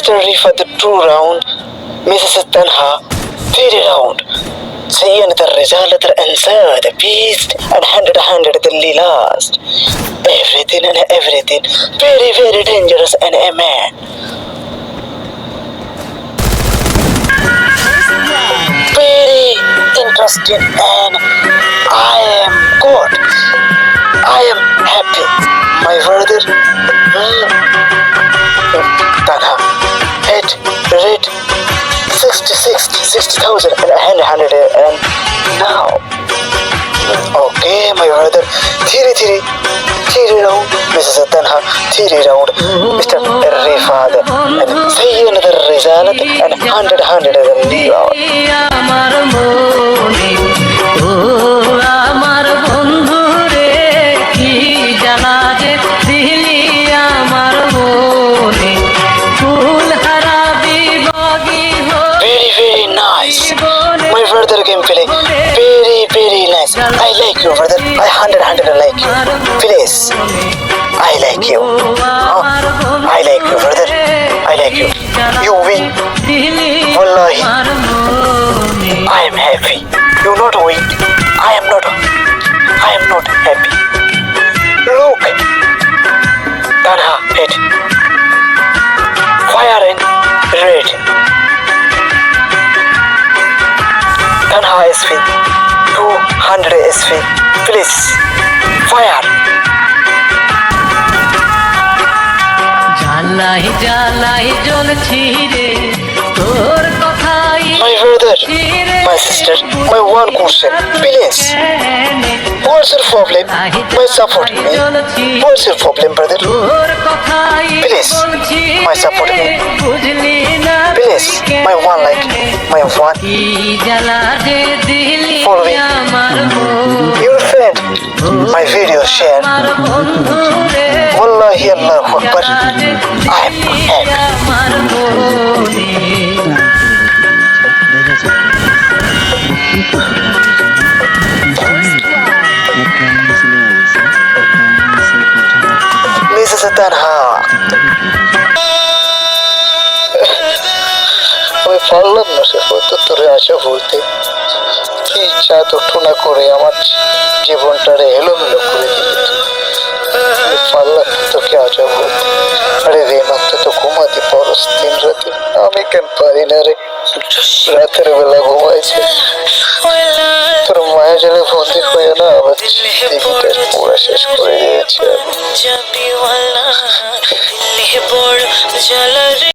Mr. Rifa the two round, Mrs. Tanha three round. The Rizalat the beast and hundred hundred the last. Everything and everything very very dangerous and a man. Very interesting and I am good. I am happy. My brother. Hmm. 66, 60,000 and a hundred and now. Okay, my brother. Theory, theory. Theory round. Mrs. Tanha. Theory round. Mr. Rifad. And say another result and hundred, hundred and leave brother game play. Very, very nice. I like you, brother. I hundred, hundred like you. Please. I like you. I like you, brother. I like you. You win. Wallahi. I am happy. You not win. I am not. I am not happy. Look. Tanha hit. Fire in red. Tanha SV. 200 SV. Please. Fire. জ্বালাই জ্বালাই জ্বলছি রে তোর কথাই My brother. My sister. My one question. Please. What's your problem? My support me. What's your problem, brother? Please, my support me. Please. My one like. My one. কি জ্বালা যে দিলি Follow me. আমার মন, Your friend. My video share. আমার বন্ধু রে Wallahi Allahu Akbar. জ্বালা যে I am দিলি আমি পারলাম না সে তোরে আশা ভুলতে। কি ইচ্ছা না করে আমার জীবনটারে এলোমেলো করে দিলি। পারলাম তোকে আশা ভুলতে। আরে রে মাত্র তো ঘুমাতে পারস দিন রাতে। আমি কেন পারি না রে? রাতের বেলা ঘুমাইছে তোর মায়া জলে বন্দি হয়ে না আবার পুরো শেষ করে দিয়েছে।